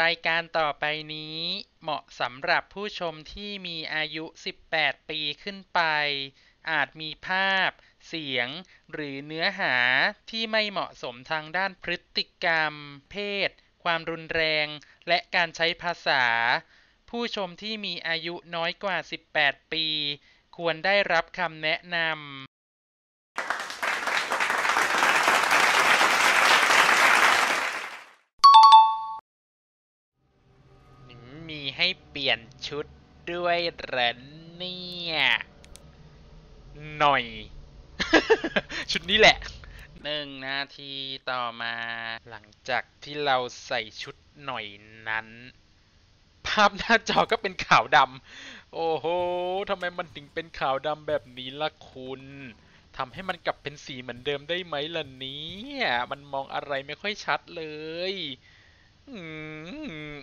รายการต่อไปนี้เหมาะสำหรับผู้ชมที่มีอายุ 18 ปีขึ้นไป อาจมีภาพ เสียง หรือเนื้อหาที่ไม่เหมาะสมทางด้านพฤติกรรม เพศ ความรุนแรง และการใช้ภาษา ผู้ชมที่มีอายุน้อยกว่า 18 ปี ควรได้รับคำแนะนำ เปลี่ยนชุดด้วยเหรอเนี่ย หน่อย ชุดนี้แหละหนึ่งนาทีต่อมา หลังจากที่เราใส่ชุดหน่อยนั้น ภาพหน้าจอก็เป็นขาวดำโอ้โหทำไมมันถึงเป็นขาวดำแบบนี้ล่ะคุณทำให้มันกลับเป็นสีเหมือนเดิมได้ไหมล่ะเนี้มันมองอะไรไม่ค่อยชัดเลย อืม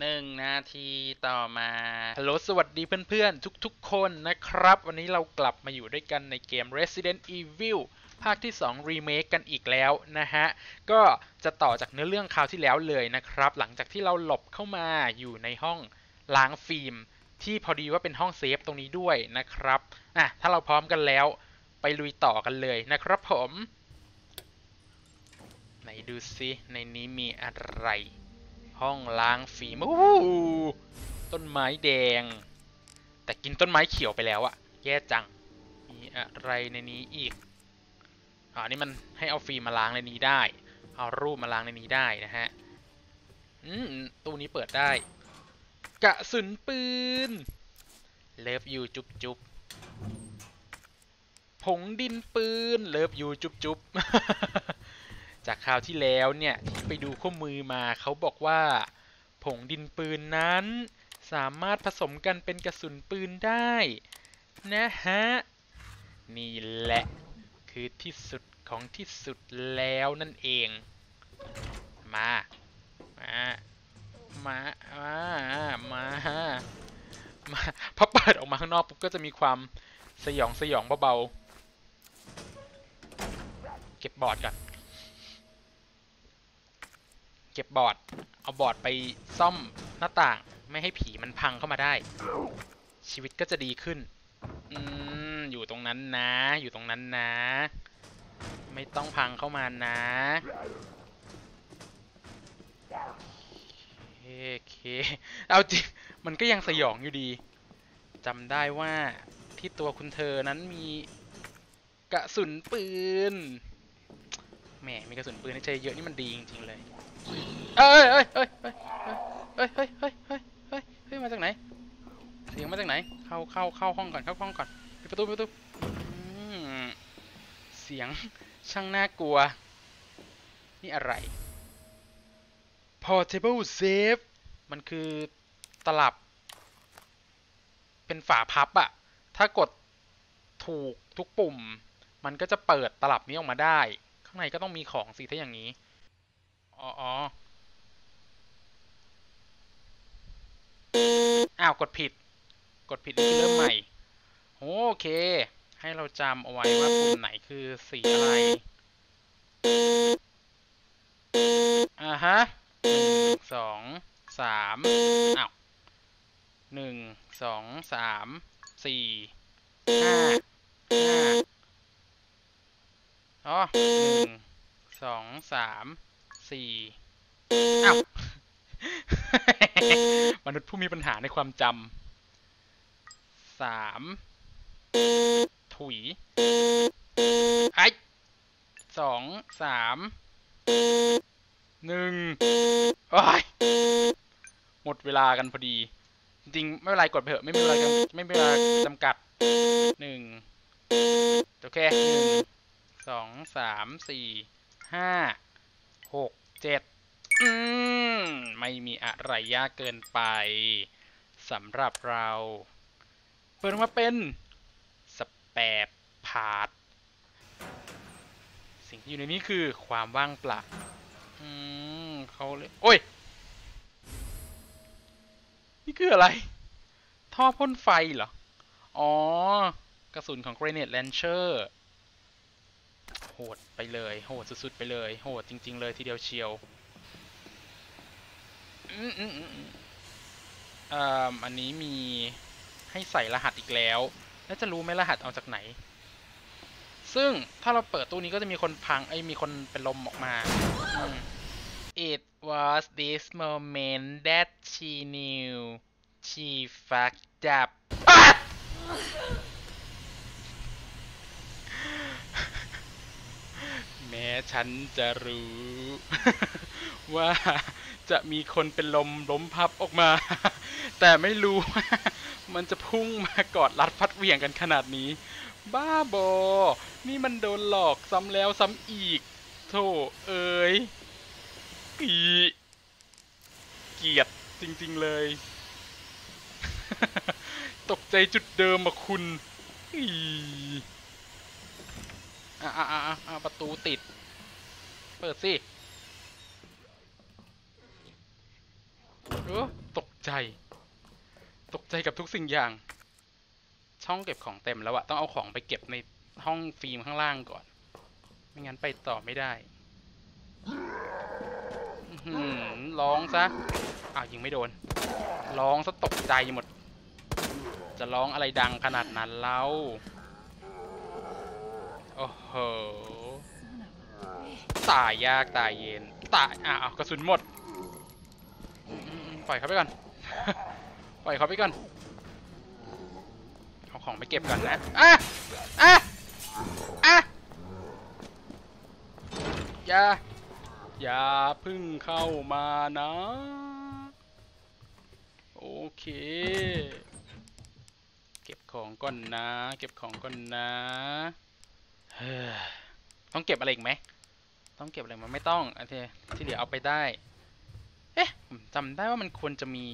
หนึ่งนาทีต่อมา ฮัลโหล สวัสดีเพื่อนๆ ทุกๆ คนนะครับ วันนี้เรากลับมาอยู่ด้วยกันในเกม Resident Evil ภาคที่ 2 Remake กันอีกแล้วนะฮะ ก็จะต่อจากเนื้อเรื่องคราวที่แล้วเลยนะครับ หลังจากที่เราหลบเข้ามาอยู่ในห้องล้างฟิล์ม ที่พอดีว่าเป็นห้องเซฟตรงนี้ด้วยนะครับ อะ ถ้าเราพร้อมกันแล้วไปลุยต่อกันเลยนะครับผม ไหนดูซิในนี้มีอะไร ห้องล้างฝีมือต้นไม้แดง แต่กินต้นไม้เขียวไปแล้วอะแย่จัง มีอะไรในนี้อีกอ่านี่มันให้เอาฟิล์มมาล้างในนี้ได้ เอารูปมาล้างในนี้ได้นะฮะ อืมตู้นี้เปิดได้ กระสุนปืน เลิฟยูจุบจุบผงดินปืน เลิฟยูจุบจุบ จากคราวที่แล้วเนี่ยที่ไปดูข้อมือมาเขาบอกว่า ผงดินปืนนั้น สามารถผสมกันเป็นกระสุนปืนได้ นะฮะ นี่แหละ คือที่สุดของที่สุดแล้วนั่นเอง มา มา มา มา มามาพอเปิดออกมาข้างนอกปุ๊บก็จะมีความสยองสยองเบาๆ เก็บบอร์ดก่อน ก็บบอร์ด เอาบอร์ดไปซ่อมหน้าต่าง ไม่ให้ผีมันพังเข้ามาได้ ชีวิตก็จะดีขึ้น อืม อยู่ตรงนั้นนะ อยู่ตรงนั้นนะ ไม่ต้องพังเข้ามานะโอเค เอาจริงมันก็ยังสยองอยู่ดีจำได้ว่าที่ตัวคุณเธอนั้นมีกระสุนปืน แหม มีกระสุนปืนให้ใช้เยอะนี่มันดีจริงๆเลย เอ้ยเอ้ยเอ้ยเอ้ยเอ้ยเฮ้ยเฮ้ยเฮ้ยเฮ้ยเฮ้ยมาจากไหน เสียงมาจากไหน เข้าเข้าเข้าห้องก่อนเข้าห้องก่อนปิดประตูปิดประตูเสียงช่างน่ากลัว นี่อะไร portable safe มันคือตลับ เป็นฝาพับอะถ้ากดถูกทุกปุ่ม มันก็จะเปิดตลับนี้ออกมาได้ ข้างในก็ต้องมีของสิถ้าอย่างนี้ อ๋ออ้าว กดผิด กดผิดนี่คือเริ่มใหม่ โอเค ให้เราจำเอาไว้ว่าปุ่มไหนคือสีอะไร อ่าฮะหนึ่งสองสามอ้าวหนึ่งสองสามสี่ห้าห้าอ๋อหนึ่งสองสาม สี่อ้าวมนุษย์ผู้มีปัญหาในความจำสามถุยไอสองสามหนึ่งโอ้ยหมดเวลากันพอดี จริงไม่เป็นไรกดไปเถอะไม่มีเวลาไม่มีเวลาจำกัดหนึ่งโอเคหนึ่งสองสามสี่ห้า หกเจ็ดอืมไม่มีอะไรยากเกินไปสำหรับเรา เปิดมาเป็นสแปบพาร์ทสิ่งที่อยู่ในนี้คือความว่างเปล่าอืมเขาเลยโอ้ย นี่คืออะไร ท่อพ่นไฟเหรอ อ๋อ กระสุนของ Grenade Launcher โหดไปเลย โหดสุดๆไปเลย โหดจริง ๆ เลยทีเดียวเชียวอืมอืมอืมอืมเอ่ออันนี้มีให้ใส่รหัสอีกแล้ว แล้วจะรู้ไหมรหัสเอาจากไหน ซึ่งถ้าเราเปิดตู้นี้ก็จะมีคนพังไอ้ยมีคนเป็นลมออกมาอืม It was this moment that she knew she fucked up อะ แม้ฉันจะรู้ ว่าจะมีคนเป็นลมล้มพับออกมา แต่ไม่รู้ว่ามันจะพุ่งมากอดรัดพัดเหวี่ยงกันขนาดนี้ บ้าบอ นี่มันโดนหลอกซ้ำแล้วซ้ำอีก โธ่เอ้ยอีเกียดจริงๆเลย ตกใจจุดเดิมอะคุณอี อะอะอะอะอะประตูติด เปิดสิเออตกใจ ตกใจกับทุกสิ่งอย่าง ช่องเก็บของเต็มแล้วอะต้องเอาของไปเก็บในห้องฟิล์มข้างล่างก่อน ไม่งั้นไปต่อไม่ได้หือร้องซะ อ้าวยิงไม่โดน ร้องซะตกใจหมด จะร้องอะไรดังขนาดนั้นเล่า โอ้โห ตายยากตายเย็น ตาย อ้าวกระสุนหมดอืมอืมอืมปล่อยเขาไปก่อน ปล่อยเขาไปก่อน เอาของไปเก็บก่อนนะ อะ อะ อะ อย่า อย่าเพึ่งเข้ามานะ โอเคเก็บของก่อนนะ เก็บของก่อนนะเฮ้ย ต้องเก็บอะไรอีกไหม ต้องเก็บอะไรมาไม่ต้องโอเคที่เหลือเอาไปได้ เอ๊ะผมจำได้ว่ามันควรจะมี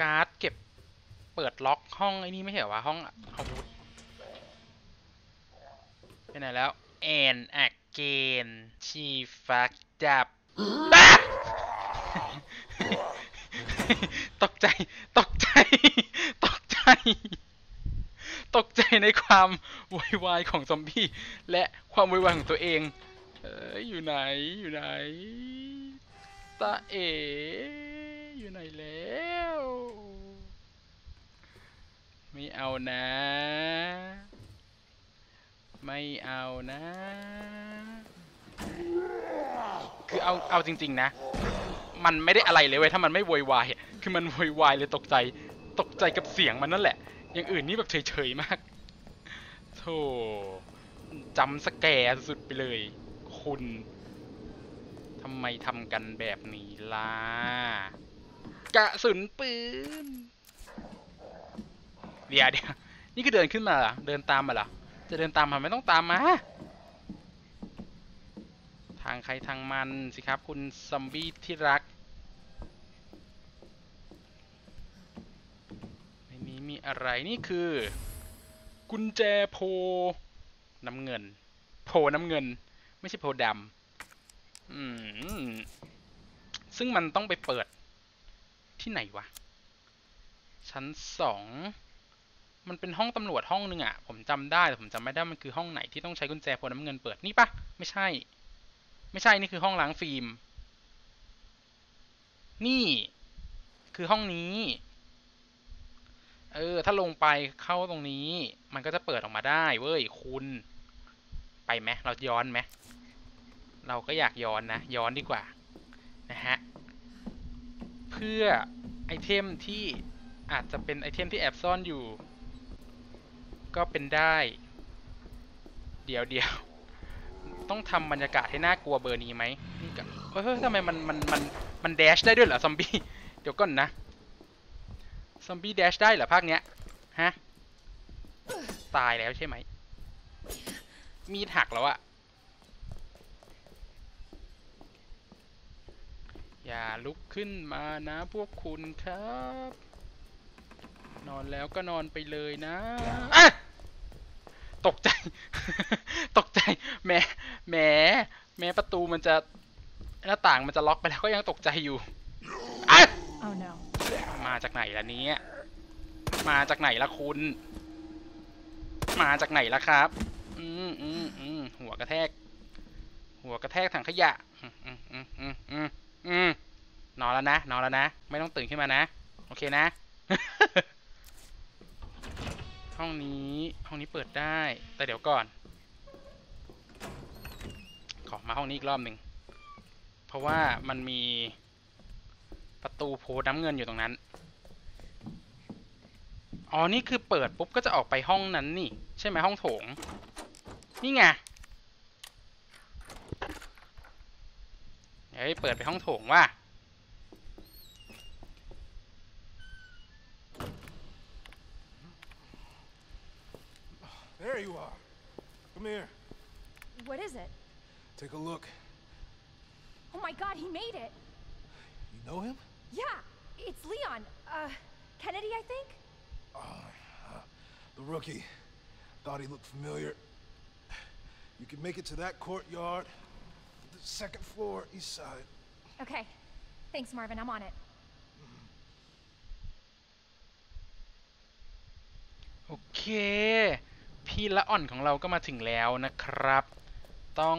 การ์ดเก็บเปิดล็อกห้องไอ้นี่ไม่ใช่เหรอวะห้องอาวุธไปไหนแล้ว and again she fucked up ตกใจ ตกใจ ตกใจ ตกใจในความโวยวายของซอมบี้ และความโวยวายของตัวเอง เอออยู่ไหนอยู่ไหนตาเอ๋อยู่ไหนแล้ว ไม่เอานะ ไม่เอานะ คือเอาเอาจริง ๆ นะ มันไม่ได้อะไรเลยเว้ยถ้ามันไม่โวยวาย คือมันโวยวายเลยตกใจ ตกใจกับเสียงมันนั่นแหละ อย่างอื่นนี่แบบเฉยๆมากโธ่จำสแกร์สุดไปเลย คุณทำไมทำกันแบบนี้ล่ะกระสุนปืนเดี๋ยวเดี๋ยวนี่คือเดินขึ้นมาเหรอเดินตามมาเหรอจะเดินตามมาไม่ต้องตามมาทางใครทางมันสิครับ คุณซอมบี้ที่รัก ในนี้มี อะไรนี่คือ กุญแจโพน้ำเงิน โพน้ำเงิน ไม่ใช่โพดำอืมซึ่งมันต้องไปเปิดที่ไหนวะ ชั้นสองมันเป็นห้องตำรวจห้องหนึ่งอะผมจำได้แต่ผมจำไม่ได้มันคือห้องไหนที่ต้องใช้กุญแจโพน้ำเงินเปิดนี่ปะไม่ใช่ ไม่ใช่นี่คือห้องล้างฟิล์ม นี่ คือห้องนี้ เออ ถ้าลงไปเข้าตรงนี้ มันก็จะเปิดออกมาได้เว้ยคุณ ไปไหมเราย้อนไหมเราก็อยากย้อนนะ ย้อนดีกว่า นะฮะ เพื่อไอเทมที่อาจจะเป็นไอเทมที่แอบซ่อนอยู่ ก็เป็นได้ เดี๋ยวเดี๋ยวต้องทำบรรยากาศให้น่ากลัวเบอร์นี้ไหมนี่ก็เฮ้ยทำไมมันมันมันมันแดชได้ด้วยเหรอซอมบี้ เดี๋ยวก่อนนะ ซอมบี้แดชได้เหรอภาคเนี้ย ฮะ ตายแล้วใช่ไหม มีหักแล้วอะอย่าลุกขึ้นมานะพวกคุณครับ นอนแล้วก็นอนไปเลยนะอะตกใจ ตกใจแหมแหมแม้ประตูมันจะหน้าต่างมันจะล็อกไปแล้วก็ยังตกใจอยู่อะ Oh no. มาจากไหนล่ะเนี้ยมาจากไหนล่ะคุณ มาจากไหนล่ะครับ อืมอืมอืมหัวกระแทก หัวกระแทกถังขยะ อืมอืมอืมอืมอืมอืมนแล้วนะ นอนแล้วนะ ไม่ต้องตื่นขึ้นมานะ โอเคนะ ห้องนี้ ห้องนี้เปิดได้ แต่เดี๋ยวก่อน ขอมาห้องนี้อีกรอบหนึ่ง เพราะว่ามันมี ประตูโพน้ำเงินอยู่ตรงนั้น อ๋อ นี่คือเปิดปุ๊บก็จะออกไปห้องนั้นนี่ ใช่ไหมห้องโถง นี่ไง เฮ้ย เปิดไปห้องโถงว่ะ There you are. Come here. What is it? Take a look. Oh my god, he made it! You know him? Yeah, it's Leon. Uh, Kennedy, I think? The rookie. Thought he looked familiar. You can make it to that courtyard. The second floor, east side. Okay. Thanks, Marvin. I'm on it. โอเค พี่ละอ่อนของเราก็มาถึงแล้วนะครับ ต้อง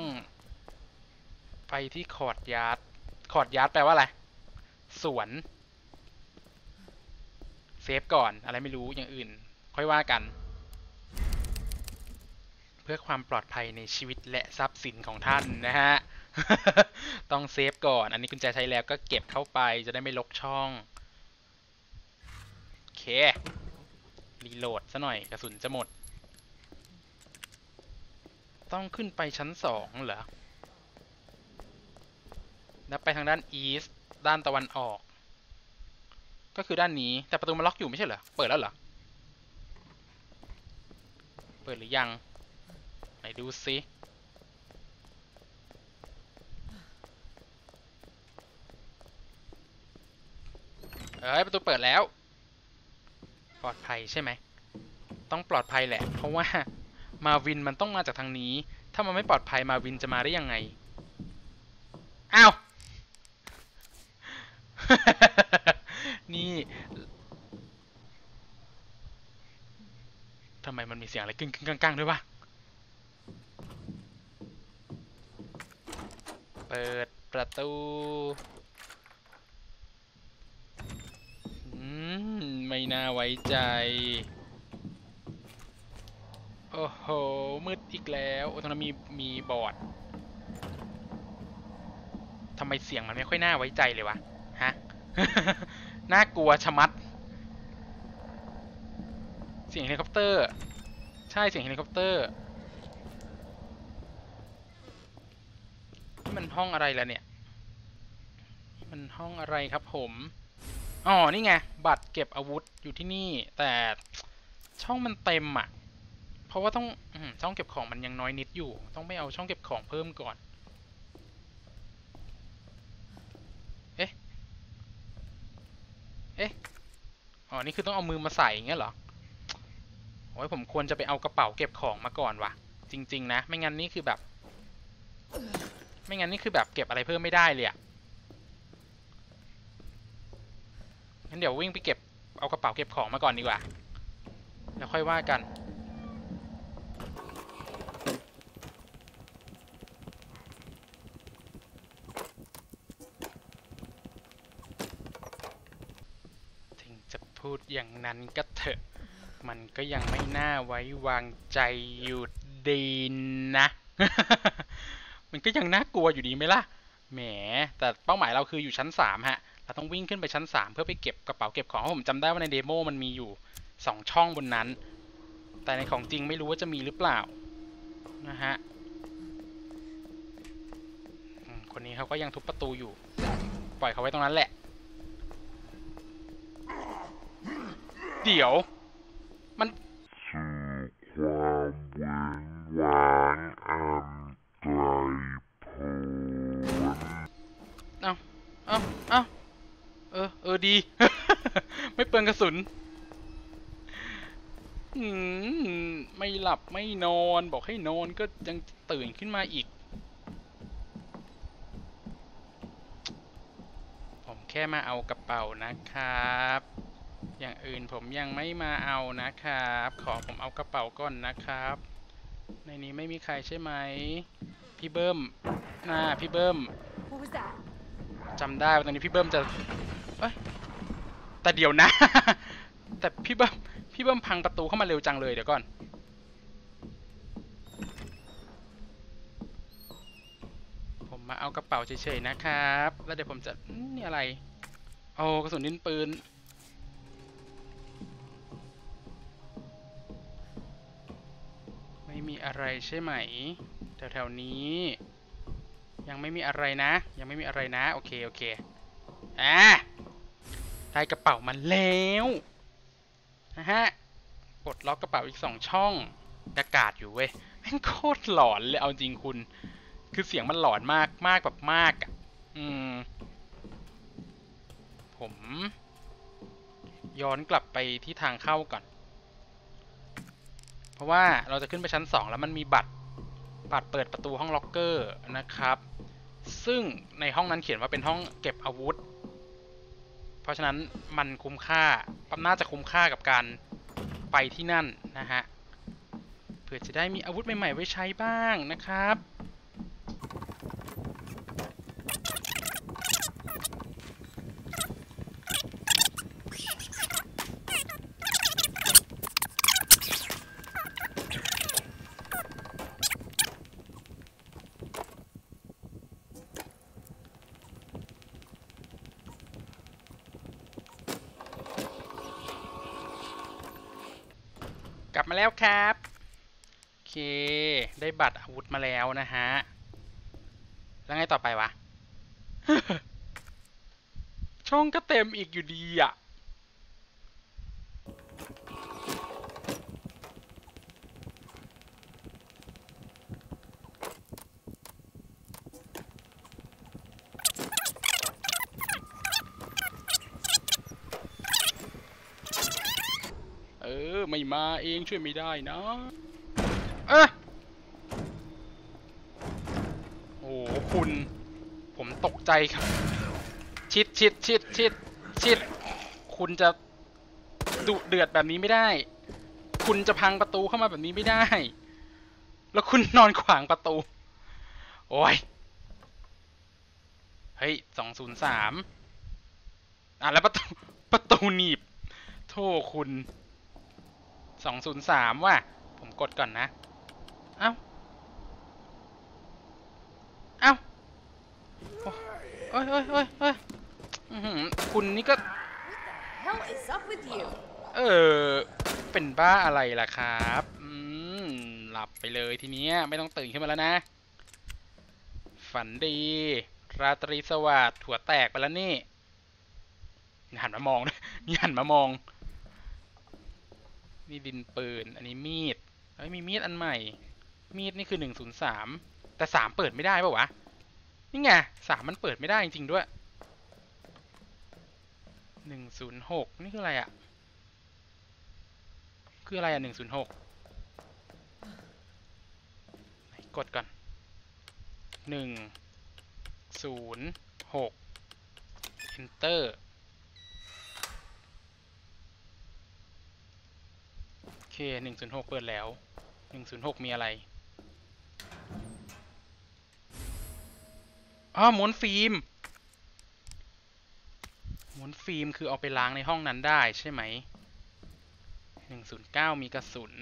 ไปที่คอร์ดยาร์ดคอร์ดยาร์ดแปลว่าอะไร สวนเซฟก่อนอะไรไม่รู้อย่างอื่น ค่อยว่ากัน เพื่อความปลอดภัยในชีวิตและทรัพย์สินของท่านนะฮะ ต้องเซฟก่อน อันนี้กุญแจใช้แล้วก็เก็บเข้าไปจะได้ไม่ลกช่องโอเค รีโหลดซะหน่อยกระสุนจะหมด ต้องขึ้นไปชั้นสองเหรอแล้วไปทางด้านอีส ด้านตะวันออก ก็คือด้านนี้แต่ประตูมันล็อกอยู่ไม่ใช่เหรอ เปิดแล้วเหรอ เปิดหรือยัง ไหนดูซิเอ้ยประตูเปิดแล้ว ปลอดภัยใช่ไหม ต้องปลอดภัยแหละ เพราะว่ามาวินมันต้องมาจากทางนี้ ถ้ามันไม่ปลอดภัยมาวินจะมาได้ยังไง อ้าว นี่ทำไมมันมีเสียงอะไรกึ่งกึ่งกังๆด้วยวะ เปิดประตูอืมไม่น่าไว้ใจ โอ้โห มืดอีกแล้วโอ้ตรงนั้นมี มีบอร์ดทำไมเสียงมันไม่ค่อยน่าไว้ใจเลยวะ น่ากลัวชะมัด เสียงเฮลิคอปเตอร์ ใช่เสียงเฮลิคอปเตอร์นี่มันห้องอะไรล่ะเนี่ย มันห้องอะไรครับผม อ๋อ นี่ไง บัตรเก็บอาวุธอยู่ที่นี่ แต่ช่องมันเต็มอะ เพราะว่าต้องอช่องเก็บของมันยังน้อยนิดอยู่ ต้องไปเอาช่องเก็บของเพิ่มก่อน เอ๊ะ เอ๊ะ อ๋อ นี่คือต้องเอามือมาใส่อย่างเงี้ยเหรอ โอ้ยผมควรจะไปเอากระเป๋าเก็บของมาก่อนว่ะจริง ๆ นะ ไม่งั้นนี่คือแบบ ไม่งั้นนี่คือแบบเก็บอะไรเพิ่มไม่ได้เลยอะงั้นเดี๋ยววิ่งไปเก็บเอากระเป๋าเก็บของมาก่อนดีกว่า แล้วค่อยว่ากัน ถึงจะ พูดอย่างนั้นก็เถอะ มันก็ยังไม่น่าไว้วางใจอยู่ดีนะ มันก็ยังน่ากลัวอยู่ดีไหมล่ะ แหม แต่เป้าหมายเราคืออยู่ชั้นสามฮะ เราต้องวิ่งขึ้นไปชั้นสามเพื่อไปเก็บกระเป๋าเก็บของผมจำได้ว่าในเดโมมันมีอยู่สองช่องบนนั้น แต่ในของจริงไม่รู้ว่าจะมีหรือเปล่า นะฮะคนนี้เขาก็ยังทุบประตูอยู่ ปล่อยเขาไว้ตรงนั้นแหละ เดี๋ยว มันสู่ความเว้นว้างอันไกลโพ้นเอ้าเอ้าเอ้าเออ เออ ดี ไม่เปลืองกระสุนอืมไม่หลับไม่นอนบอกให้นอนก็ยังตื่นขึ้นมาอีก ผมแค่มาเอากระเป๋านะครับ อย่างอื่นผมยังไม่มาเอานะครับ ขอผมเอากระเป๋าก่อนนะครับ ในนี้ไม่มีใครใช่ไหม พี่เบิ้มน่าพี่เบิ้ม What was that? จำได้ว่าตอนนี้พี่เบิ้มจะเอ้ยแต่เดี๋ยวนะ แต่พี่เบิ้มพี่เบิ้มพังประตูเข้ามาเร็วจังเลยเดี๋ยวก่อนผมมาเอากระเป๋าเฉยๆนะครับ แล้วเดี๋ยวผมจะอืมนี่อะไร โอ้กระสุนดินปืน อะไรใช่ไหม แถวๆนี้ ยังไม่มีอะไรนะ ยังไม่มีอะไรนะ โอเค โอเค อะได้กระเป๋ามาแล้วนะฮะปลดล็อกกระเป๋าอีกสองช่องอากาศอยู่เว้ยแม่งโคตรหลอนเลยเอาจริงคุณ คือเสียงมันหลอนมากมากแบบมากอะ อืม ผม ย้อนกลับไปที่ทางเข้าก่อน เพราะว่าเราจะขึ้นไปชั้นสองแล้วมันมีบัตรบัตรเปิดประตูห้องล็อกเกอร์นะครับ ซึ่งในห้องนั้นเขียนว่าเป็นห้องเก็บอาวุธ เพราะฉะนั้นมันคุ้มค่าน่าจะคุ้มค่ากับการไปที่นั่นนะฮะเพื่อจะได้มีอาวุธใหม่ๆไว้ใช้บ้างนะครับ มาแล้วครับโอเค ได้บัตรอาวุธมาแล้วนะฮะ แล้วไงต่อไปวะ ช่องก็เต็มอีกอยู่ดีอะ เออ ไม่มาเอง ช่วยไม่ได้นะเอะโอ้โหคุณ ผมตกใจครับ ชิดชิดชิดชิดชิด คุณจะดุเดือดแบบนี้ไม่ได้ คุณจะพังประตูเข้ามาแบบนี้ไม่ได้ แล้วคุณนอนขวางประตู โอ้ย เฮ้ยสองศูนย์สามอะแล้วประตูประตูหนีบ โทษคุณ สองศูนย์สามว่ะ ผมกดก่อนนะ เอ้า เอ้าโอ้ยโอ้ยโอ้ยโอ้ยอื้อหือคุณนี่ก็ Hell is up with you? เออ เป็นบ้าอะไรล่ะครับ อืม หลับไปเลยทีเนี้ย ไม่ต้องตื่นขึ้นมาแล้วนะ ฝันดี ราตรีสวัสดิ์ถั่วแตกไปแล้วนี่นี่หันมามองด้วยนี่หันมามอง นี่ดินปืน อันนี้มีดเฮ้ยมีมีดอันใหม่ มีดนี่คือหนึ่งศูนย์สามแต่สามเปิดไม่ได้ป่าวะ นี่ไงสามมันเปิดไม่ได้จริงๆด้วยหนึ่งศูนย์หกนี่คืออะไรอะคืออะไรอะหนึ่งศูนย์หกกดก่อนหนึ่งศูนย์หก enter โอ เคหนึ่งศูนย์หกเปิดแล้วหนึ่งศูนย์หกมีอะไรอ๋อม้วนฟิล์มม้วนฟิล์มคือเอาไปล้างในห้องนั้นได้ใช่ไหมหนึ่งศูนย์เก้ามีกระสุน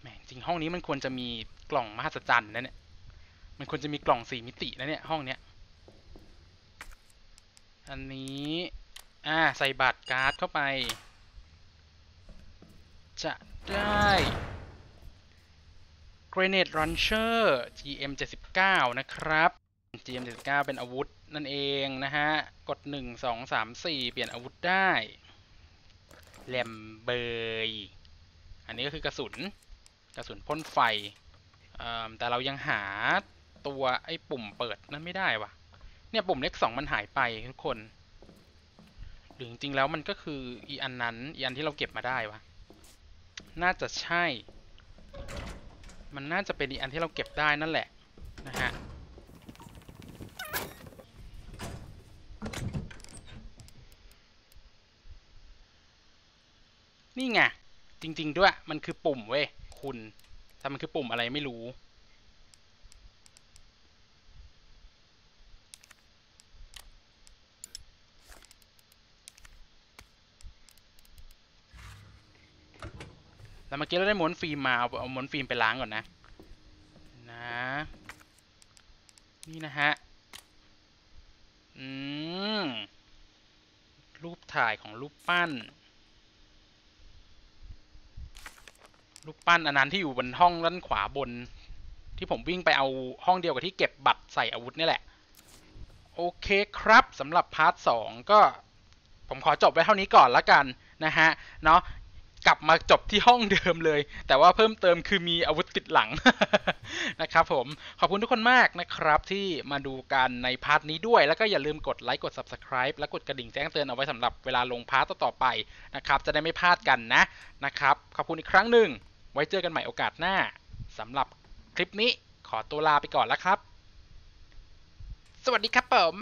แหมจริงห้องนี้มันควรจะมีกล่องมหัศจรรย์นะเนี่ย มันควรจะมีกล่องสี่มิตินะเนี่ยห้องเนี้ย อันนี้ อ่า ใส่บัตรการ์ดเข้าไป จะได้ Grenade Launcher GM 79นะครับ GM 79เป็นอาวุธนั่นเองนะฮะ กด 1 2 3 4 เปลี่ยนอาวุธได้แลมเบย อันนี้ก็คือกระสุน กระสุนพ่นไฟเอิ่มแต่เรายังหาตัวไอ้ปุ่มเปิดนั่นไม่ได้วะเนี่ยปุ่มเลขสองมันหายไปทุกคน หรือจริงๆแล้วมันก็คืออีอันนั้น อีอันที่เราเก็บมาได้วะ น่าจะใช่ มันน่าจะเป็นอีอันที่เราเก็บได้นั่นแหละ นะฮะ นี่ไง จริง ๆ ด้วย มันคือปุ่มเว้ย คุณ แต่มันคือปุ่มอะไรไม่รู้ เมื่อกี้เราได้ม้วนฟิล์มมาเอาเอาม้วนฟิล์มไปล้างก่อนนะ นะ นี่นะฮะ อืม รูปถ่ายของรูปปั้น รูปปั้นอันนั้นที่อยู่บนห้องด้านขวาบน ที่ผมวิ่งไปเอาห้องเดียวกับที่เก็บบัตรใส่อาวุธนี่แหละ โอเคครับสำหรับพาร์ทสองก็ผมขอจบไว้เท่านี้ก่อนละกันนะฮะ เนาะ กลับมาจบที่ห้องเดิมเลย แต่ว่าเพิ่มเติมคือมีอาวุธติดหลังนะครับผม ขอบคุณทุกคนมากนะครับที่มาดูกันในพาร์ทนี้ด้วย แล้วก็อย่าลืมกดไลค์กด Subscribe และกดกระดิ่งแจ้งเตือนเอาไว้สำหรับเวลาลงพาร์ทต่อไปนะครับจะได้ไม่พลาดกันนะนะครับขอบคุณอีกครั้งหนึ่ง ไว้เจอกันใหม่โอกาสหน้าสำหรับคลิปนี้ขอตัวลาไปก่อนแล้วครับ สวัสดีครับผม